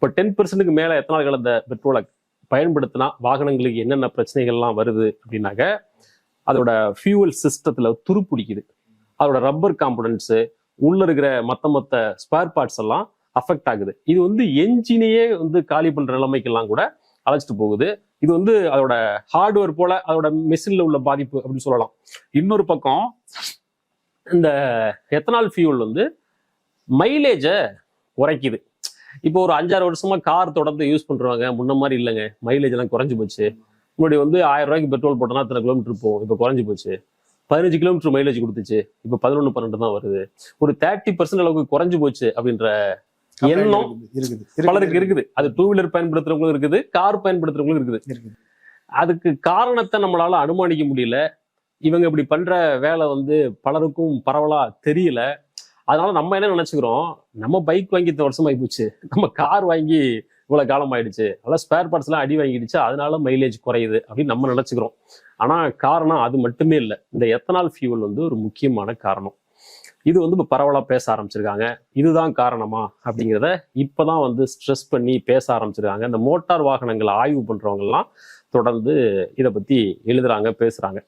இப்போ டென் பெர்சன்ட்டுக்கு மேலே எத்தனால் கலந்த பெட்ரோலை பயன்படுத்தினா வாகனங்களுக்கு என்னென்ன பிரச்சனைகள்லாம் வருது அப்படின்னாக்க அதோட ஃபியூவல் சிஸ்டத்தில் துருப்பிடிக்குது அதோட ரப்பர் காம்பனன்ட்ஸு உள்ள இருக்கிற மற்ற மற்ற ஸ்பேர் பார்ட்ஸ் எல்லாம் அஃபெக்ட் ஆகுது. இது வந்து என்ஜினையே வந்து காலி பண்ணுற நிலைமைக்கெல்லாம் கூட அழைச்சிட்டு போகுது. இது வந்து அதோட ஹார்ட்வேர் போல அதோட மிஷினில் உள்ள பாதிப்பு அப்படின்னு சொல்லலாம். இன்னொரு பக்கம் இந்த எத்தனால் ஃபியூல் வந்து மைலேஜை குறைக்குது இப்போ ஒரு அஞ்சாறு வருஷமா கார் தொடர்ந்து யூஸ் பண்றவங்க முன்ன மாதிரி இல்லைங்க. மைலேஜ் எல்லாம் குறைஞ்சு போச்சு. முன்னாடி வந்து ஆயிரம் ரூபாய்க்கு பெட்ரோல் போட்டோம்னா இத்தனை கிலோமீட்டர் போகும். இப்போ குறைஞ்சு போச்சு. பதினஞ்சு கிலோமீட்டர் மைலேஜ் கொடுத்துச்சு. இப்போ பதினொன்று பன்னெண்டு தான் வருது. ஒரு தேர்ட்டி பர்சன்ட் அளவுக்கு குறைஞ்சு போச்சு அப்படின்ற எண்ணம் இருக்குது. பலருக்கு இருக்குது. அது டூ வீலர் பயன்படுத்துறவங்களும் இருக்குது. கார் பயன்படுத்துறவங்களும் இருக்குது. அதுக்கு காரணத்தை நம்மளால அனுமானிக்க முடியல. இவங்க இப்படி பண்ற வேலை வந்து பலருக்கும் பரவலா தெரியல. அதனால நம்ம என்ன நினைச்சுக்கிறோம்? நம்ம பைக் வாங்கி இத்தனை வருஷம் போச்சு நம்ம கார் வாங்கி இவ்வளவு காலம் ஆயிடுச்சு. அதெல்லாம் ஸ்பேர் பார்ட்ஸ் எல்லாம் அடி வாங்கிடுச்சு. அதனால மைலேஜ் குறையுது அப்படின்னு நம்ம நினைச்சுக்கிறோம். ஆனா காரணம் அது மட்டுமே இல்லை. இந்த எத்தனால் ஃபியூவல் வந்து ஒரு முக்கியமான காரணம். இது வந்து இப்போ பரவலாக பேச ஆரம்பிச்சிருக்காங்க. இதுதான் காரணமா அப்படிங்கிறத இப்போதான் வந்து ஸ்ட்ரெஸ் பண்ணி பேச ஆரம்பிச்சிருக்காங்க. இந்த மோட்டார் வாகனங்களை ஆய்வு பண்ணுறவங்கலாம் தொடர்ந்து இதை பற்றி எழுதுறாங்க பேசுகிறாங்க